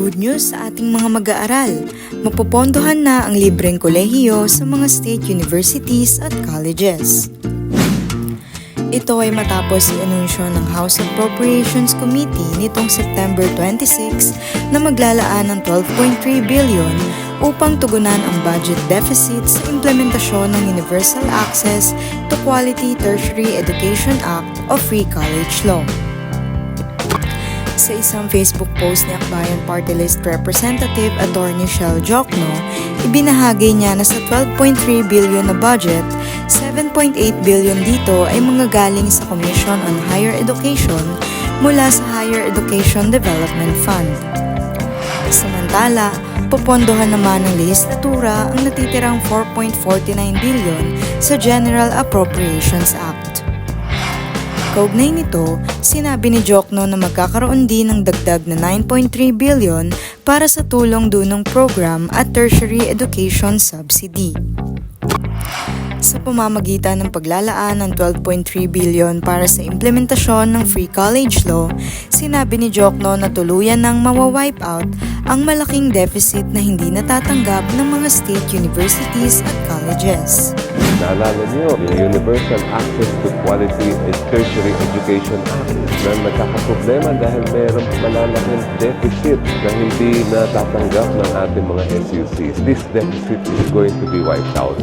Good news sa ating mga mag-aaral. Mapopondohan na ang libreng kolehiyo sa mga state universities at colleges. Ito ay matapos i-anunsyo ng House Appropriations Committee nitong September 26 na maglalaan ng 12.3 billion upang tugunan ang budget deficit sa implementasyon ng Universal Access to Quality Tertiary Education Act o Free College Law. Sa isang Facebook post ni Akbayan Party List Representative Attorney Shell Jokno, ibinahagi niya na sa 12.3 billion na budget, 7.8 billion dito ay mga galing sa Commission on Higher Education mula sa Higher Education Development Fund. Samantala, popondohan naman ng lehislatura ang natitirang 4.49 billion sa General Appropriations Act. Kaugnay nito, sinabi ni Jokno na magkakaroon din ng dagdag na 9.3 billion para sa tulong dunong program at tertiary education subsidy. Sa pamamagitan ng paglalaan ng 12.3 billion para sa implementasyon ng Free College Law, sinabi ni Jokno na tuluyan ng mawawipe out ang malaking deficit na hindi natatanggap ng mga state universities at colleges. Naalala niyo, yung Universal Access to Quality and Tertiary Education Act na nagkakaproblema dahil mayroong malalaking deficit na hindi natatanggap ng ating mga SUCs. This deficit is going to be wiped out.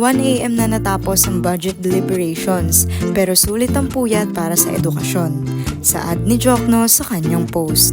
1 a.m. na natapos ang budget deliberations pero sulit ang puyat para sa edukasyon. Saad ni Jokno sa kanyang post.